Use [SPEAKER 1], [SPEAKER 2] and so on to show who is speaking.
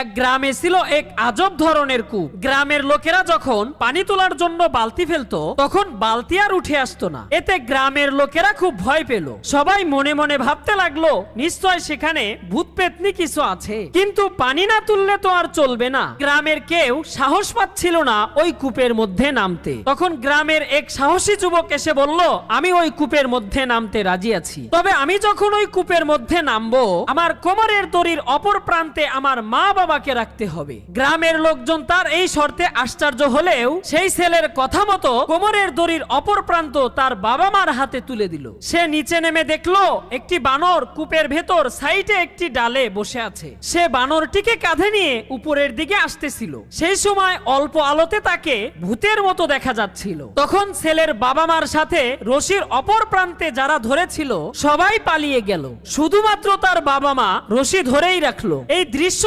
[SPEAKER 1] এক গ্রামে ছিল এক আজব ধরনের কূপ। গ্রামের লোকেরা যখন পানি তোলার জন্য বালতি ফেলতো, তখন বালতি আর উঠে আসতো না। এতে গ্রামের লোকেরা খুব ভয় পেল। সবাই মনে মনে ভাবতে লাগল, নিশ্চয় সেখানে ভূত পেতনি কিছু আছে। কিন্তু পানি না তুললে তো আর চলবে না। গ্রামের কেউ সাহস পাচ্ছিল না ওই কূপের মধ্যে নামতে। তখন গ্রামের এক সাহসী যুবক এসে বলল, আমি ওই কূপের মধ্যে নামতে রাজি আছি। তবে আমি যখন ওই কূপের মধ্যে নামবো, আমার কোমরের দড়ির অপর প্রান্তে আমার মা বাবাকে রাখতে হবে। গ্রামের লোকজন তার এই শর্তে আশ্চর্য হলেও সেই ছেলের কথা মতো কোমরের দড়ির অপর প্রান্ত তার বাবা মার হাতে তুলে দিল। সে নিচে নেমে দেখল, একটি বানর কূপের ভেতর সাইডে একটি ডালে বসে আছে। সে বানরটিকে কাঁধে নিয়ে উপরের দিকে আসতেছিল। সেই সময় অল্প আলোতে তাকে ভূতের মতো দেখা যাচ্ছিল। তখন ছেলের বাবা মার সাথে রশির অপর প্রান্তে যারা ধরেছিল, সবাই পালিয়ে গেল। শুধুমাত্র তার বাবা মা রশি ধরেই রাখল। এই দৃশ্য